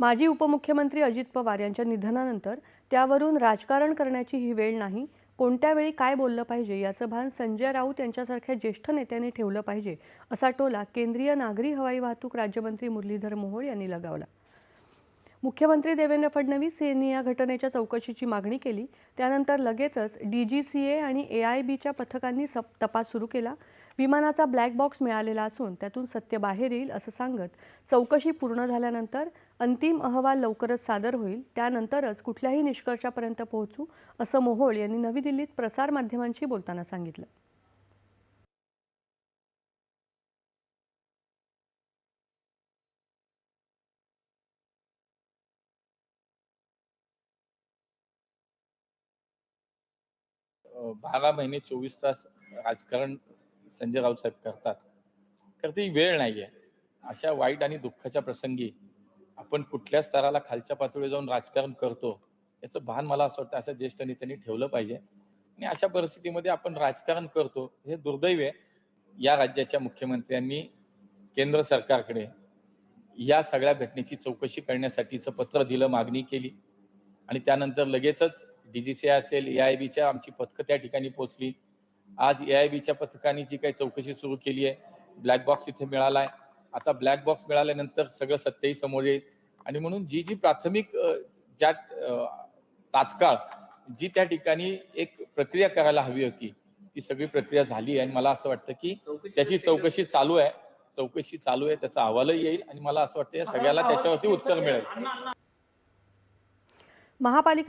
माजी उपमुख्यमंत्री अजित पवार यांच्या निधनानंतर त्यावरून राजकारण करण्याची ही वेळ नाही. कोणत्या वेळी काय बोललं पाहिजे याचं भान संजय राऊत यांच्यासारख्या ज्येष्ठ नेत्यांनी ठेवलं पाहिजे असा टोला केंद्रीय नागरी हवाई वाहतूक राज्यमंत्री मुरलीधर मोहोळ यांनी लगावला. मुख्यमंत्री देवेंद्र फडणवीस यांनी या घटनेच्या चौकशीची मागणी केली. त्यानंतर लगेचच डी जी सी ए आणि ए आय बीच्या पथकांनी सप तपास सुरू केला. विमानाचा ब्लॅक बॉक्स मिळालेला असून त्यातून सत्य बाहेर येईल असं सांगत चौकशी पूर्ण झाल्यानंतर अंतिम अहवाल लवकरच सादर होईल. त्यानंतरच कुठल्याही निष्कर्षापर्यंत पोहोचू असं मोहोळ यांनी नवी दिल्लीत प्रसारमाध्यमांशी बोलताना सांगितलं. बारा महिने चोवीस तास राजकारण संजय राऊत साहेब करतात. तर ती वेळ नाही आहे अशा वाईट आणि दुःखाच्या प्रसंगी आपण कुठल्या स्तराला खालच्या पातळीवर जाऊन राजकारण करतो याचं भान मला असं वाटतं अशा ज्येष्ठ नेत्यांनी ठेवलं पाहिजे. आणि अशा परिस्थितीमध्ये आपण राजकारण करतो हे दुर्दैव आहे. या राज्याच्या मुख्यमंत्र्यांनी केंद्र सरकारकडे या सगळ्या घटनेची चौकशी करण्यासाठीचं पत्र दिलं मागणी केली. आणि त्यानंतर लगेचच डीजीसी असेल ए आय बीच्या आमची पथकं त्या ठिकाणी पोहोचली. आज ए आय बीच्या पथकाने जी काही चौकशी सुरू केली आहे ब्लॅक बॉक्स इथे मिळाला आहे आता ब्लॅक बॉक्स मिळाल्यानंतर सगळं सत्यही समोर येईल. आणि म्हणून जी जी प्राथमिक ज्या तात्काळ जी त्या ठिकाणी एक प्रक्रिया करायला हवी होती ती सगळी प्रक्रिया झाली आहे. आणि मला असं वाटतं की त्याची चौकशी चालू आहे. चौकशी चालू आहे. त्याचा अहवालही येईल. आणि मला असं वाटतं या सगळ्याला त्याच्यावरती उत्तर मिळेल. महापालिका